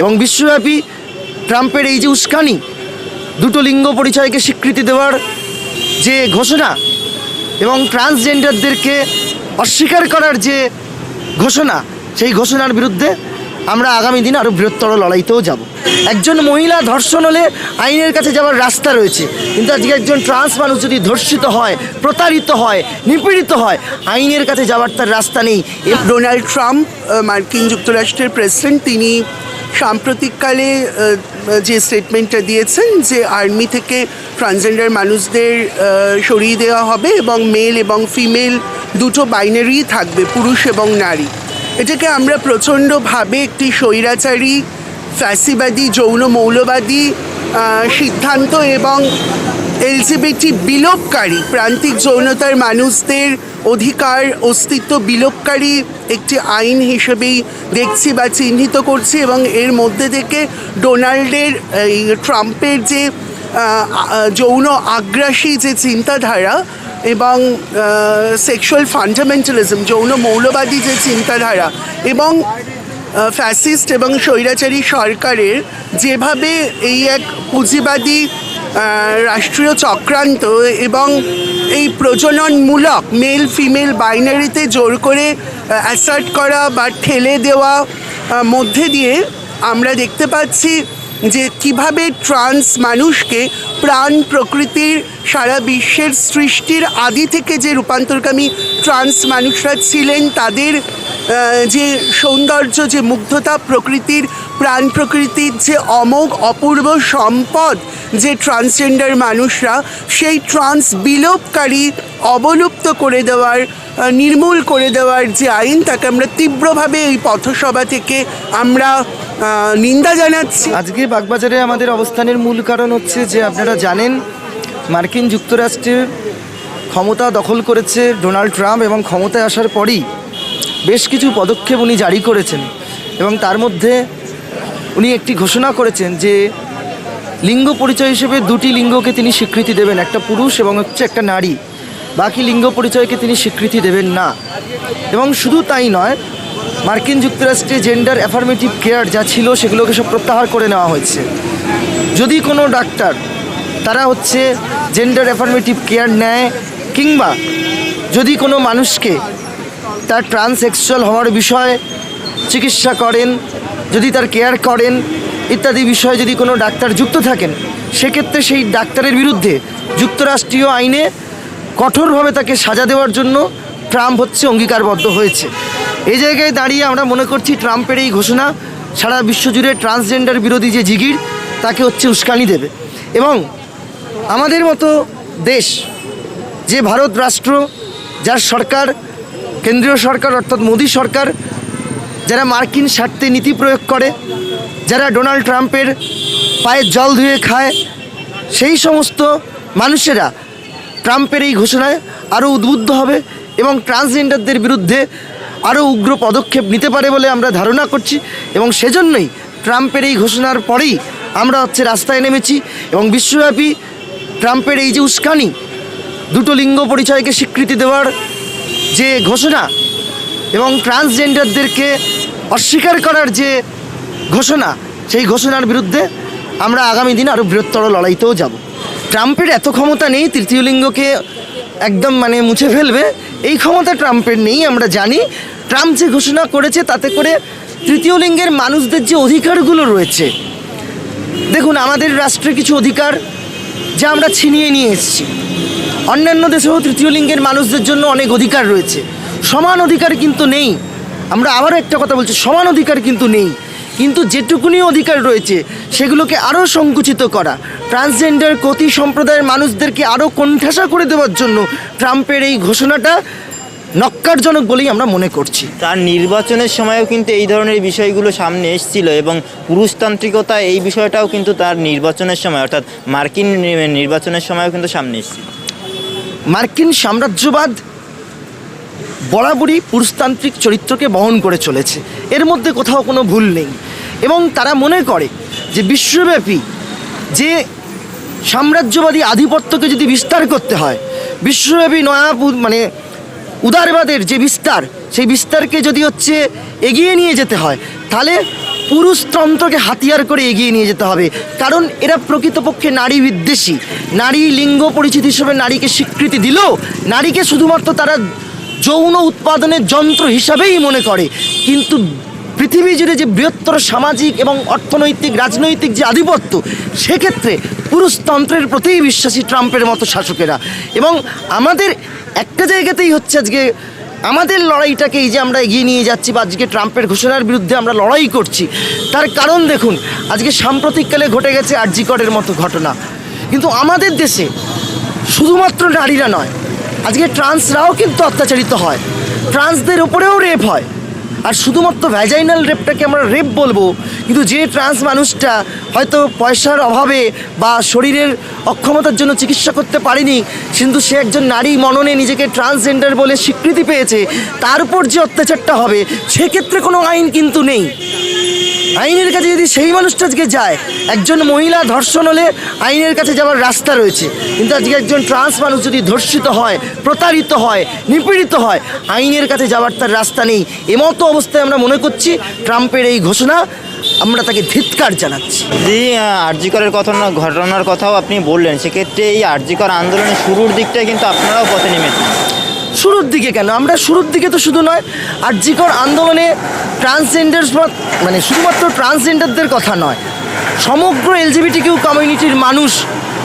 এবং বিশ্বব্যাপী ট্রাম্পের এই যে উস্কানি, দুটো লিঙ্গ পরিচয়কে স্বীকৃতি দেওয়ার যে ঘোষণা এবং ট্রান্সজেন্ডারদেরকে অস্বীকার করার যে ঘোষণা, সেই ঘোষণার বিরুদ্ধে আমরা আগামী দিন আরও বৃহত্তর লড়াইতেও যাব। একজন মহিলা ধর্ষণ হলে আইনের কাছে যাওয়ার রাস্তা রয়েছে, কিন্তু আজকে একজন ট্রান্স মানুষ যদি ধর্ষিত হয়, প্রতারিত হয়, নিপীড়িত হয়, আইনের কাছে যাওয়ার তার রাস্তা নেই। ডোনাল্ড ট্রাম্প মার্কিন যুক্তরাষ্ট্রের প্রেসিডেন্ট, তিনি সাম্প্রতিককালে যে স্টেটমেন্টটা দিয়েছেন যে আর্মি থেকে ট্রান্সজেন্ডার মানুষদের সরিয়ে দেওয়া হবে এবং মেল এবং ফিমেল দুটো বাইনারি থাকবে, পুরুষ এবং নারী। এটাকে আমরা প্রচণ্ডভাবে একটি স্বৈরাচারী, ফ্যাসিবাদী, যৌন মৌলবাদী সিদ্ধান্ত এবং এলজিবিটি বিলোপকারী, প্রান্তিক যৌনতার মানুষদের অধিকার, অস্তিত্ব বিলোপকারী একটি আইন হিসেবেই দেখছি বা চিহ্নিত করছি এবং এর মধ্যে থেকে ডোনাল্ডের, এই ট্রাম্পের যে যৌন আগ্রাসী যে চিন্তাধারা এবং সেক্সুয়াল ফান্ডামেন্টালিজম যৌন মৌলবাদী যে চিন্তাধারা এবং ফ্যাসিস্ট এবং স্বৈরাচারী সরকারের যেভাবে এই এক পুঁজিবাদী রাষ্ট্রীয় চক্রান্ত এবং এই প্রজননমূলক মেল ফিমেল বাইনারিতে জোর করে অ্যাসার্ট করা বা ঠেলে দেওয়া মধ্যে দিয়ে আমরা দেখতে পাচ্ছি যে কীভাবে ট্রান্স মানুষকে প্রাণ প্রকৃতির সারা বিশ্বের সৃষ্টির আদি থেকে যে রূপান্তরকামী ট্রান্স মানুষরা ছিলেন, তাদের যে সৌন্দর্য, যে মুগ্ধতা, প্রকৃতির, প্রাণ প্রকৃতির যে অমোঘ, অপূর্ব সম্পদ যে ট্রান্সজেন্ডার মানুষরা, সেই ট্রান্স বিলোপকারী, অবলুপ্ত করে দেওয়ার নির্মূল করে দেওয়ার যে আইন, তাকে আমরা তীব্রভাবে এই পথসভা থেকে আমরা নিন্দা জানাচ্ছি। আজকে বাগবাজারে আমাদের অবস্থানের মূল কারণ হচ্ছে যে আপনারা জানেন, মার্কিন যুক্তরাষ্ট্রের ক্ষমতা দখল করেছে ডোনাল্ড ট্রাম্প এবং ক্ষমতায় আসার পরই বেশ কিছু পদক্ষেপ উনি জারি করেছেন এবং তার মধ্যে উনি একটি ঘোষণা করেছেন যে লিঙ্গ পরিচয় হিসেবে দুটি লিঙ্গকে তিনি স্বীকৃতি দেবেন, একটা পুরুষ এবং হচ্ছে একটা নারী। বাকি লিঙ্গ পরিচয়কে তিনি স্বীকৃতি দেবেন না। এবং শুধু তাই নয় মার্কিন যুক্তরাষ্ট্রে জেন্ডার অ্যাফার্মেটিভ কেয়ার যা ছিল সেগুলোকে সব প্রত্যাহার করে নেওয়া হয়েছে। যদি কোনো ডাক্তার তারা হচ্ছে জেন্ডার অ্যাফার্মেটিভ কেয়ার নেয় কিংবা যদি কোনো মানুষকে তার ট্রান্সেক্সুয়াল হওয়ার বিষয়ে চিকিৎসা করেন, যদি তার কেয়ার করেন ইত্যাদি বিষয়ে যদি কোনো ডাক্তার যুক্ত থাকেন, সেক্ষেত্রে সেই ডাক্তারের বিরুদ্ধে যুক্তরাষ্ট্রীয় আইনে কঠোরভাবে তাকে সাজা দেওয়ার জন্য ট্রাম্প হচ্ছে অঙ্গীকারবদ্ধ হয়েছে। এই জায়গায় দাঁড়িয়ে আমরা মনে করছি ট্রাম্পের এই ঘোষণা সারা বিশ্বজুড়ে ট্রান্সজেন্ডার বিরোধী যে জিগির, তাকে হচ্ছে উস্কানি দেবে। এবং আমাদের মতো দেশ, যে ভারত রাষ্ট্র, যার সরকার, কেন্দ্রীয় সরকার অর্থাৎ মোদী সরকার, যারা মার্কিন স্বার্থে নীতি প্রয়োগ করে, যারা ডোনাল্ড ট্রাম্পের পায়ে জল ধুয়ে খায়, সেই সমস্ত মানুষেরা ট্রাম্পের এই ঘোষণায় আরও উদ্বুদ্ধ হবে এবং ট্রান্সজেন্ডারদের বিরুদ্ধে আরও উগ্র পদক্ষেপ নিতে পারে বলে আমরা ধারণা করছি এবং সেজন্যই ট্রাম্পের এই ঘোষণার পরেই আমরা হচ্ছে রাস্তায় নেমেছি এবং বিশ্বব্যাপী ট্রাম্পের এই যে উস্কানি, দুটো লিঙ্গ পরিচয়কে স্বীকৃতি দেওয়ার যে ঘোষণা এবং ট্রান্সজেন্ডারদেরকে অস্বীকার করার যে ঘোষণা, সেই ঘোষণার বিরুদ্ধে আমরা আগামী দিন আরও বৃহত্তর লড়াইতেও যাব। ট্রাম্পের এত ক্ষমতা নেই, তৃতীয় লিঙ্গকে একদম মানে মুছে ফেলবে এই ক্ষমতা ট্রাম্পের নেই, আমরা জানি। ট্রাম্প যে ঘোষণা করেছে, তাতে করে তৃতীয় লিঙ্গের মানুষদের যে অধিকারগুলো রয়েছে। দেখুন, আমাদের রাষ্ট্রে কিছু অধিকার যা আমরা ছিনিয়ে নিয়ে এসেছি। অন্যান্য দেশেও তৃতীয় লিঙ্গের মানুষদের জন্য অনেক অধিকার রয়েছে। সমান অধিকার কিন্তু নেই। আমরা আবারও একটা কথা বলছি, সমান অধিকার কিন্তু নেই। কিন্তু যেটুকুনি অধিকার রয়েছে সেগুলোকে আরও সংকুচিত করা। ট্রান্সজেন্ডার কতি সম্প্রদায়ের মানুষদেরকে আরও কোণঠাসা করে দেওয়ার জন্য ট্রাম্পের এই ঘোষণাটা নক্কারজনক বলেই আমরা মনে করছি। তার নির্বাচনের সময়ও কিন্তু এই ধরনের বিষয়গুলো সামনে এসেছিল এবং পুরুষতান্ত্রিকতা এই বিষয়টাও কিন্তু তার নির্বাচনের সময় অর্থাৎ মার্কিন নির্বাচনের সময়ও কিন্তু সামনে এসেছিল। মার্কিন সাম্রাজ্যবাদ বরাবরই পুরুষতান্ত্রিক চরিত্রকে বহন করে চলেছে। এর মধ্যে কোথাও কোনো ভুল নেই। এবং তারা মনে করে যে বিশ্বব্যাপী যে সাম্রাজ্যবাদী আধিপত্যকে যদি বিস্তার করতে হয়, বিশ্বব্যাপী নয়া মানে উদারবাদের যে বিস্তার, সেই বিস্তারকে যদি হচ্ছে এগিয়ে নিয়ে যেতে হয়, তাহলে পুরুষতন্ত্রকে হাতিয়ার করে এগিয়ে নিয়ে যেতে হবে। কারণ এরা প্রকৃতপক্ষে নারী বিদ্বেষী। নারী লিঙ্গ পরিচিতি হিসেবে নারীকে স্বীকৃতি দিল নারীকে শুধুমাত্র তারা যৌন উৎপাদনের যন্ত্র হিসাবেই মনে করে। কিন্তু পৃথিবী জুড়ে যে বৃহত্তর সামাজিক এবং অর্থনৈতিক, রাজনৈতিক যে আধিপত্য, সেক্ষেত্রে পুরুষতন্ত্রের প্রতিই বিশ্বাসী ট্রাম্পের মতো শাসকেরা। এবং আমাদের একটা জায়গাতেই হচ্ছে আজকে, আমাদের লড়াইটাকে এই যে আমরা এগিয়ে নিয়ে যাচ্ছি বা আজকে ট্রাম্পের ঘোষণার বিরুদ্ধে আমরা লড়াই করছি, তার কারণ দেখুন, আজকে সাম্প্রতিককালে ঘটে গেছে আরজিকরের মতো ঘটনা। কিন্তু আমাদের দেশে শুধুমাত্র নারীরা নয়, আজকে ট্রান্সরাও কিন্তু অত্যাচারিত হয়। ট্রান্সদের ওপরেও রেপ হয়। আর শুধুমাত্র ভ্যাজাইনাল রেপটাকে আমরা রেপ বলব, কিন্তু যে ট্রান্স মানুষটা হয়তো পয়সার অভাবে বা শরীরের অক্ষমতার জন্য চিকিৎসা করতে পারেনি, কিন্তু সে একজন নারী মননে নিজেকে ট্রান্সজেন্ডার বলে স্বীকৃতি পেয়েছে, তার উপর যে অত্যাচারটা হবে, সেক্ষেত্রে কোনো আইন কিন্তু নেই। আইনের কাছে যদি সেই মানুষটা আজকে যায়, একজন মহিলা ধর্ষণ হলে আইনের কাছে যাওয়ার রাস্তা রয়েছে। কিন্তু আজকে একজন ট্রান্স মানুষ যদি ধর্ষিত হয়, প্রতারিত হয়, নিপীড়িত হয়, আইনের কাছে যাওয়ার তার রাস্তা নেই। এমতো অবস্থায় আমরা মনে করছি ট্রাম্পের এই ঘোষণা, আমরা তাকে ধিৎকার জানাচ্ছি। যে আরজিকরের কথা ঘটনার কথাও আপনি বললেন। সেক্ষেত্রে এই আরজিকর আন্দোলনের শুরুর দিকটায় কিন্তু আপনারাও পথে নেমেছেন। শুরুর দিকে কেন? আমরা শুরুর দিকে তো শুধু নয়, আর জিকর আন্দোলনে ট্রান্সজেন্ডার মানে শুধুমাত্র ট্রান্সজেন্ডারদের কথা নয়, সমগ্র এলজিবিটি কিউ কমিউনিটির মানুষ,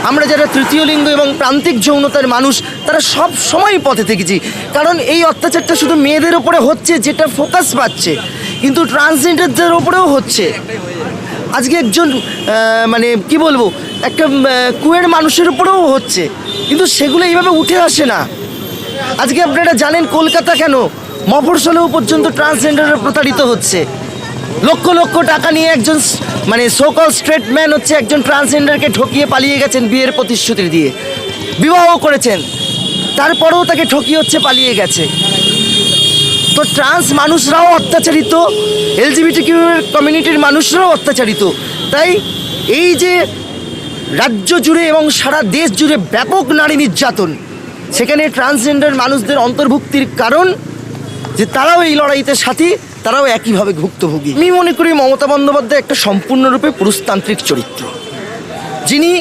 আমরা যারা তৃতীয় লিঙ্গ এবং প্রান্তিক যৌনতার মানুষ, তারা সব সময় পথে থেকেছি। কারণ এই অত্যাচারটা শুধু মেয়েদের ওপরে হচ্ছে, যেটা ফোকাস পাচ্ছে, কিন্তু ট্রান্সজেন্ডারদের ওপরেও হচ্ছে। আজকে একজন মানে কি বলব, একটা কুয়ের মানুষের উপরেও হচ্ছে, কিন্তু সেগুলো এইভাবে উঠে আসে না। আজকে আপনারা জানেন কলকাতা কেন? মফরসলেও পর্যন্ত ট্রান্সজেন্ডাররা প্রতারিত হচ্ছে। লক্ষ লক্ষ টাকা নিয়ে একজন মানে সোকল স্ট্রেট ম্যান হচ্ছে একজন ট্রান্সজেন্ডারকে ঠকিয়ে পালিয়ে গেছেন বিয়ের প্রতিশ্রুতি দিয়ে। বিবাহ করেছেন। তারপরেও তাকে ঠকিয়ে হচ্ছে পালিয়ে গেছে। তো ট্রান্স মানুষরাও অত্যাচারিত এলজিবিটি কমিউনিটির মানুষরাও অত্যাচারিত। তাই এই যে রাজ্য জুড়ে এবং সারা দেশ জুড়ে ব্যাপক নারী নির্যাতন সেখানে ট্রান্সজেন্ডার মানুষদের অন্তর্ভুক্তির কারণ যে তারাও এই লড়াইতে সাথী, তারাও একইভাবে ভুক্তভোগী। আমি মনে করি মমতা বন্দ্যোপাধ্যায় একটা সম্পূর্ণরূপে পুরুষতান্ত্রিক চরিত্র। যিনি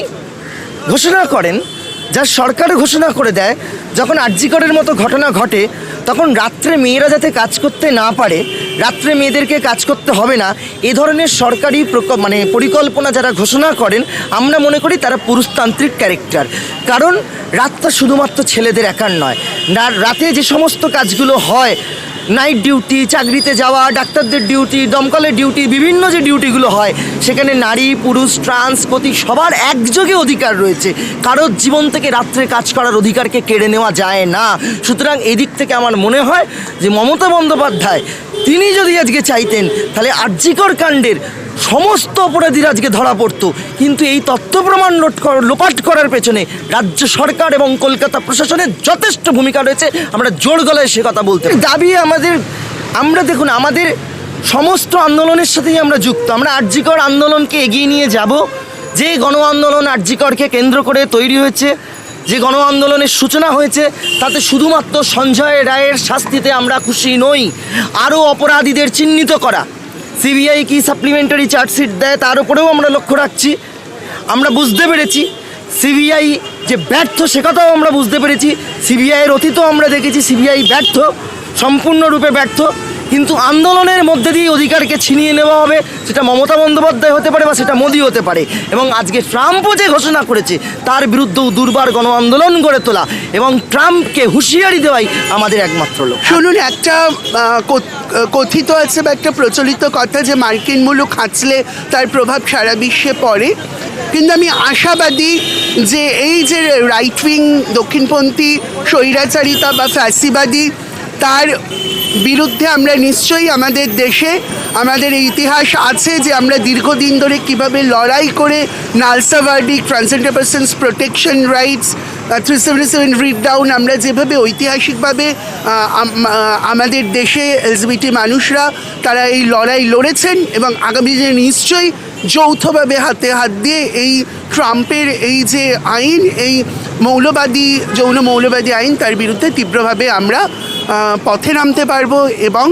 ঘোষণা করেন যা সরকার ঘোষণা করে দেয়, যখন আর্যিকরের মতো ঘটনা ঘটে তখন রাত্রে মেয়েরা যাতে কাজ করতে না পারে, রাত্রে মেয়েদেরকে কাজ করতে হবে না, এ ধরনের সরকারি মানে পরিকল্পনা যারা ঘোষণা করেন, আমরা মনে করি তারা পুরুষতান্ত্রিক ক্যারেক্টার। কারণ রাতটা শুধুমাত্র ছেলেদের একার নয় রাতে যে সমস্ত কাজগুলো হয় নাইট ডিউটি, চাকরিতে যাওয়া, ডাক্তারদের ডিউটি দমকলের ডিউটি, বিভিন্ন যে ডিউটিগুলো হয়, সেখানে নারী, পুরুষ, ট্রান্স, প্রতি সবার একযোগে অধিকার রয়েছে। কারোর জীবন থেকে রাত্রে কাজ করার অধিকারকে কেড়ে নেওয়া যায় না। সুতরাং এদিক থেকে আমার মনে হয় যে মমতা বন্দ্যোপাধ্যায় তিনি যদি আজকে চাইতেন, তাহলে আর্যিকর কাণ্ডের সমস্ত অপরাধীরা আজকে ধরা পড়তো। কিন্তু এই তথ্য প্রমাণ লোপাট করার পেছনে রাজ্য সরকার এবং কলকাতা প্রশাসনের যথেষ্ট ভূমিকা রয়েছে। আমরা জোর গলায় সে কথা বলতে দাবি আমাদের, আমরা দেখুন, আমাদের সমস্ত আন্দোলনের সাথেই আমরা যুক্ত। আমরা আর্যিকর আন্দোলনকে এগিয়ে নিয়ে যাব। যে গণ আন্দোলন আর্যিকরকে কেন্দ্র করে তৈরি হয়েছে যে গণ আন্দোলনের সূচনা হয়েছে, তাতে শুধুমাত্র সঞ্জয় রায়ের শাস্তিতে আমরা খুশি নই, আরও অপরাধীদের চিহ্নিত করা। সিবিআই কি সাপ্লিমেন্টারি চার্জশিট দেয় তার উপরেও আমরা লক্ষ্য রাখছি। আমরা বুঝতে পেরেছি, সিবিআই যে ব্যর্থ, সে কথাও আমরা বুঝতে পেরেছি। সিবিআইয়ের অতীতও আমরা দেখেছি, সিবিআই ব্যর্থ, সম্পূর্ণরূপে ব্যর্থ। কিন্তু আন্দোলনের মধ্যে দিয়ে অধিকারকে ছিনিয়ে নেওয়া হবে, সেটা মমতা বন্দ্যোপাধ্যায় হতে পারে বা সেটা মোদি হতে পারে। এবং আজকে ট্রাম্পও যে ঘোষণা করেছে, তার বিরুদ্ধেও দুর্বার গণ আন্দোলন গড়ে তোলা এবং ট্রাম্পকে হুঁশিয়ারি দেওয়াই আমাদের একমাত্র লক্ষ্য। শুনুন, একটা কথিত আছে বা একটা প্রচলিত কথা যে মার্কিন মুলুক হাঁচলে তার প্রভাব সারা বিশ্বে পড়ে। কিন্তু আমি আশাবাদী যে এই যে রাইট উইং দক্ষিণপন্থী স্বৈরাচারিতা বা ফ্যাসিবাদী তার বিরুদ্ধে আমরা নিশ্চয়ই আমাদের দেশে আমাদের ইতিহাস আছে যে আমরা দীর্ঘদিন ধরে কীভাবে লড়াই করে NALSA verdict transgender persons protection rights three seventy seven read down আমরা যেভাবে ঐতিহাসিকভাবে আমাদের দেশে এলজিবিটি মানুষরা তারা এই লড়াই লড়েছেন এবং আগামী দিনে নিশ্চয়ই যৌথভাবে হাতে হাত দিয়ে এই ট্রাম্পের এই যে আইন, এই মৌলবাদী, যৌন মৌলবাদী আইন তার বিরুদ্ধে তীব্রভাবে আমরা পথে নামতে পারব এবং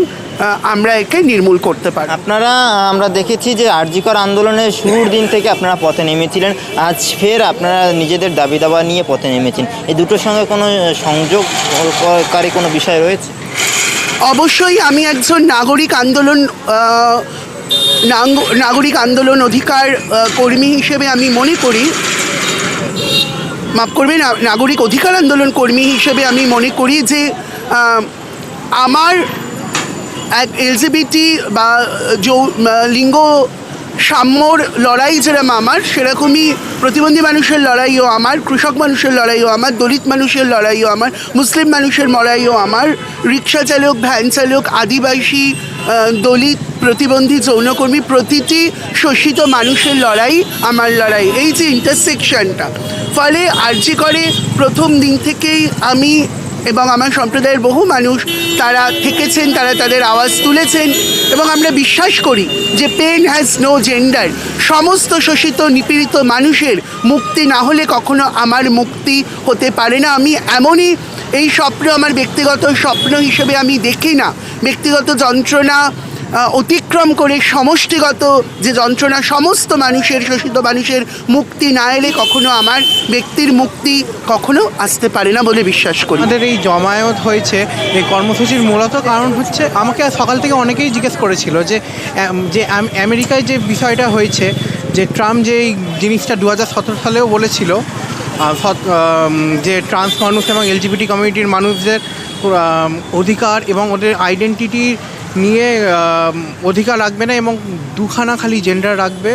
আমরা একে নির্মূল করতে পারি আপনারা আমরা দেখেছি যে আরজিকর আন্দোলনের শুরুর দিন থেকে আপনারা পথে নেমেছিলেন। আজ ফের আপনারা নিজেদের দাবি দাবা নিয়ে পথে নেমেছেন। এই দুটোর সঙ্গে কোনো সংযোগকারী কোনো বিষয় রয়েছে? অবশ্যই আমি একজন নাগরিক আন্দোলন নাগরিক আন্দোলন অধিকার কর্মী হিসেবে আমি মনে করি মাফ করবেন নাগরিক অধিকার আন্দোলন কর্মী হিসেবে আমি মনে করি যে আমার এক এলজিবিটি বা যৌ লিঙ্গ সাম্যর লড়াই যেরকম আমার, সেরকমই প্রতিবন্ধী মানুষের লড়াইও আমার, কৃষক মানুষের লড়াইও আমার, দলিত মানুষের লড়াইও আমার, মুসলিম মানুষের লড়াইও আমার, রিক্সা চালক, ভ্যান চালক, আদিবাসী দলিত, প্রতিবন্ধী, যৌনকর্মী, প্রতিটি শোষিত মানুষের লড়াই আমার লড়াই। এই যে ইন্টারসেকশনটা ফলে আর্জি করে প্রথম দিন থেকেই আমি এবং আমার সম্প্রদায়ের বহু মানুষ, তারা থেকেছেন, তারা তাদের আওয়াজ তুলেছেন এবং আমরা বিশ্বাস করি যে পেন হ্যাজ নো জেন্ডার সমস্ত শোষিত, নিপীড়িত মানুষের মুক্তি না হলে কখনো আমার মুক্তি হতে পারে না। আমি এমনই এই স্বপ্ন, আমার ব্যক্তিগত স্বপ্ন হিসেবে আমি দেখি না। ব্যক্তিগত যন্ত্রণা অতিক্রম করে সমষ্টিগত যে যন্ত্রণা, সমস্ত মানুষের, শোষিত মানুষের মুক্তি না এলে কখনো আমার ব্যক্তির মুক্তি কখনো আসতে পারে না বলে বিশ্বাস করি। আমাদের এই জমায়েত হয়েছে, এই কর্মসূচির মূলত কারণ হচ্ছে, আমাকে সকাল থেকে অনেকেই জিজ্ঞেস করেছিল যে যে আমেরিকায় যে বিষয়টা হয়েছে, যে ট্রাম্প যে জিনিসটা দু হাজার সতেরো সালেও বলেছিল যে ট্রান্স মানুষ এবং এলজিবিটি কমিউনিটির মানুষদের অধিকার এবং ওদের আইডেন্টিটি নিয়ে অধিকার রাখবে না এবং দুখানা খালি জেন্ডার রাখবে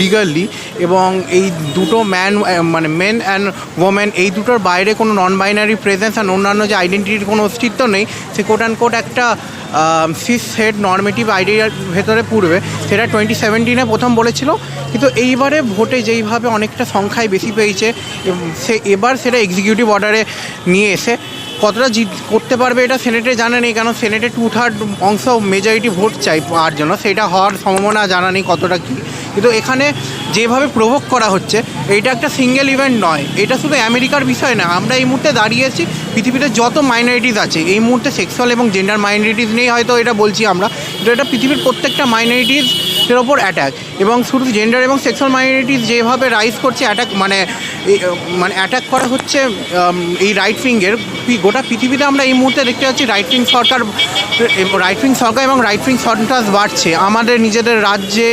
লিগালি এবং এই দুটো ম্যান মানে মেন অ্যান্ড ওমেন এই দুটোর বাইরে কোনো নন বাইনারি প্রেজেন্স আর অন্যান্য যে আইডেন্টিটির কোনো অস্তিত্ব নেই, সে কোট অ্যান্ড কোট একটা সিস সেট নর্মেটিভ আইডিয়ার ভেতরে পড়বে। সেটা টোয়েন্টি সেভেন্টিনে প্রথম বলেছিল, কিন্তু এইবারে ভোটে যেইভাবে অনেকটা সংখ্যায় বেশি পেয়েছে সে এবার সেটা এক্সিকিউটিভ অর্ডারে নিয়ে এসে কতটা জিত করতে পারবে এটা সেনেটে জানা নেই, কারণ সেনেটে টু থার্ড অংশ মেজরিটি ভোট চাই পাওয়ার জন্য সেটা হওয়ার সম্ভাবনা জানা নেই কতটা কী। কিন্তু এখানে যেভাবে প্রভোগ করা হচ্ছে, এইটা একটা সিঙ্গেল ইভেন্ট নয়। এটা শুধু আমেরিকার বিষয় না, আমরা এই মুহূর্তে দাঁড়িয়েছি পৃথিবীতে যত মাইনরিটিস আছে, এই মুহূর্তে সেক্সুয়াল এবং জেন্ডার মাইনরিটিস নিয়েই হয়তো এটা বলছি আমরা, কিন্তু এটা পৃথিবীর প্রত্যেকটা মাইনরিটিস এর ওপর অ্যাটাক এবং শুধু জেন্ডার এবং সেক্সুয়াল মাইনরিটিস যেভাবে রাইজ করছে অ্যাটাক মানে মানে অ্যাটাক করা হচ্ছে এই রাইট উইংয়ের গোটা পৃথিবীতে আমরা এই মুহূর্তে দেখতে পাচ্ছি রাইট উইং সরকার রাইট উইং সরকার এবং রাইট উইং সন্ত্রাস বাড়ছে। আমাদের নিজেদের রাজ্যে,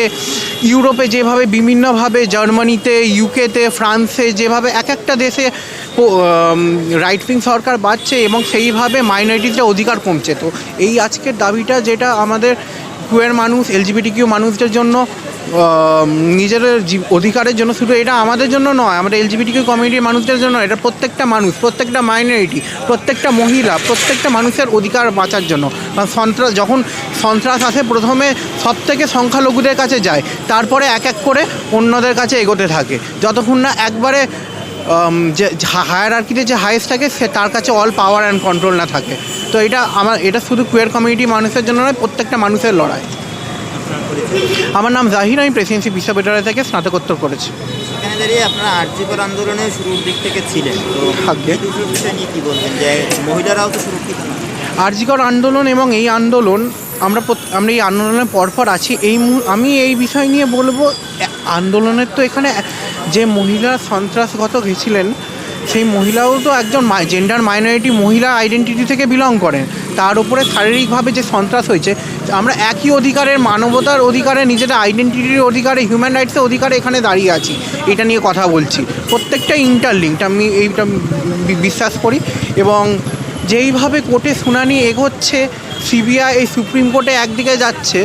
ইউরোপে যেভাবে বিভিন্নভাবে, জার্মানিতে ইউকেতে ফ্রান্সে যেভাবে এক একটা দেশে রাইট উইং সরকার বাড়ছে এবং সেইভাবে মাইনরিটিসের অধিকার কমছে। তো এই আজকের দাবিটা যেটা আমাদের কুয়ের মানুষ এলজিবিটি কিউ মানুষদের জন্য নিজের অধিকারের জন্য শুধু এটা আমাদের জন্য নয়, আমাদের এলজিবিটি কিউ কমিউনিটির মানুষদের জন্য, এটা প্রত্যেকটা মানুষ, প্রত্যেকটা মাইনরিটি প্রত্যেকটা মহিলা, প্রত্যেকটা মানুষের অধিকার বাঁচার জন্য। কারণ সন্ত্রাস যখন সন্ত্রাস আসে, প্রথমে সব থেকে সংখ্যালঘুদের কাছে যায়, তারপরে এক এক করে অন্যদের কাছে এগোতে থাকে। যতক্ষণ না একবারে যে হায়ার আর্কিতে যে হাইয়েস্ট থাকে সে তার কাছে অল পাওয়ার অ্যান্ড কন্ট্রোল না থাকে। তো এটা আমার এটা শুধু কুয়ের কমিউনিটি মানুষের জন্য নয় প্রত্যেকটা মানুষের লড়াই। আমার নাম জাহির আমি প্রেসিডেন্সি বিশ্ববিদ্যালয় থেকে স্নাতকোত্তর করেছি। এখানে দাঁড়িয়ে আপনারা শুরুর দিক থেকে ছিলেন। তো থাকবে। এই দুটো বিষয় নিয়ে কী বলবেন? যে মহিলারাও তো সুরক্ষিত না। আরজিকর আন্দোলন এবং এই আন্দোলন আমরা আমরা এই আন্দোলনের পরপর আছি। এই আমি এই বিষয় নিয়ে বলব আন্দোলনের তো এখানে যে মহিলা সন্ত্রাসগত গেছিলেন সেই মহিলাও তো একজন জেন্ডার মাইনরিটি মহিলা আইডেন্টিটি থেকে বিলং করেন। তার উপরে শারীরিকভাবে যে সন্ত্রাস হয়েছে, আমরা একই অধিকারের, মানবতার অধিকারে, নিজেদের আইডেন্টিটির অধিকারে হিউম্যান রাইটসের অধিকারে এখানে দাঁড়িয়ে আছি। এটা নিয়ে কথা বলছি। প্রত্যেকটা ইন্টারলিঙ্কড আমি এইটা বিশ্বাস করি। এবং যেইভাবে কোর্টে শুনানি এগোচ্ছে সিবিআই এই সুপ্রিম কোর্টে একদিকে যাচ্ছে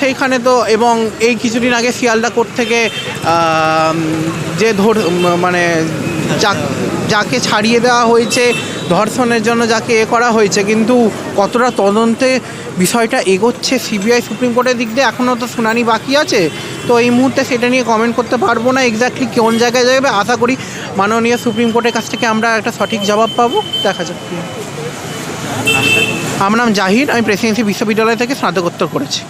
সেইখানে তো এবং এই কিছুদিন আগে শিয়ালদা কোর্ট থেকে যে ধর মানে যাকে ছাড়িয়ে দেওয়া হয়েছে, ধর্ষণের জন্য যাকে এ করা হয়েছে, কিন্তু কতটা তদন্তে বিষয়টা এগোচ্ছে সিবিআই সুপ্রিম কোর্টের দিক দিয়ে, এখনও তো শুনানি বাকি আছে, তো এই মুহূর্তে সেটা নিয়ে কমেন্ট করতে পারব না এক্স্যাক্টলি কোন জায়গায় যাবে, আশা করি মাননীয় সুপ্রিম কোর্টের কাছ থেকে আমরা একটা সঠিক জবাব পাবো, দেখা যাক। আমার নাম জাহির আমি প্রেসিডেন্সি বিশ্ববিদ্যালয় থেকে স্নাতকোত্তর করেছি।